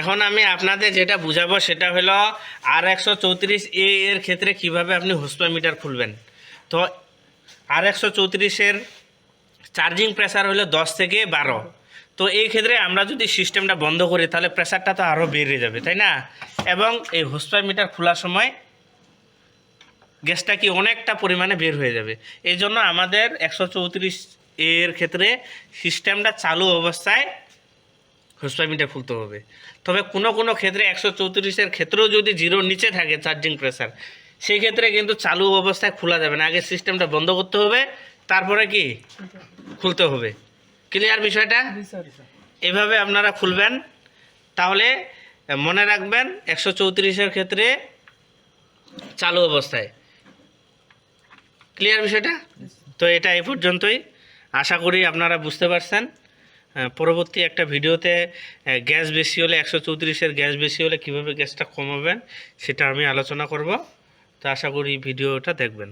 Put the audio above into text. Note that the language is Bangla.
এখন আমি আপনাদের যেটা বুঝাবো সেটা হলো আর একশো চৌত্রিশ এ এর ক্ষেত্রে কীভাবে আপনি হোসপা মিটার খুলবেন। তো আর একশো চৌত্রিশের চার্জিং প্রেসার হলো দশ থেকে বারো। তো এই ক্ষেত্রে আমরা যদি সিস্টেমটা বন্ধ করি, তাহলে প্রেসারটা তো আরও বেড়ে যাবে, তাই না? এবং এই হোসপা মিটার খোলার সময় গ্যাসটা কি অনেকটা পরিমাণে বের হয়ে যাবে। এই জন্য আমাদের একশো চৌত্রিশ এর ক্ষেত্রে সিস্টেমটা চালু অবস্থায় মিটার খুলতে হবে। তবে কোনো কোনো ক্ষেত্রে একশো চৌত্রিশের ক্ষেত্রেও যদি জিরোর নিচে থাকে চার্জিং প্রেসার, সেই ক্ষেত্রে কিন্তু চালু অবস্থায় খোলা যাবে না। আগে সিস্টেমটা বন্ধ করতে হবে, তারপরে কি? খুলতে হবে। ক্লিয়ার বিষয়টা? এভাবে আপনারা খুলবেন। তাহলে মনে রাখবেন, একশো চৌত্রিশের ক্ষেত্রে চালু অবস্থায়। ক্লিয়ার বিষয়টা? তো এটা এই পর্যন্তই। আশা করি আপনারা বুঝতে পারছেন। পরবর্তী একটা ভিডিওতে গ্যাস বেশি হলে একশো চৌত্রিশের গ্যাস বেশি হলে কীভাবে গ্যাসটা কমাবেন, সেটা আমি আলোচনা করব। তো আশা করি ভিডিওটা দেখবেন।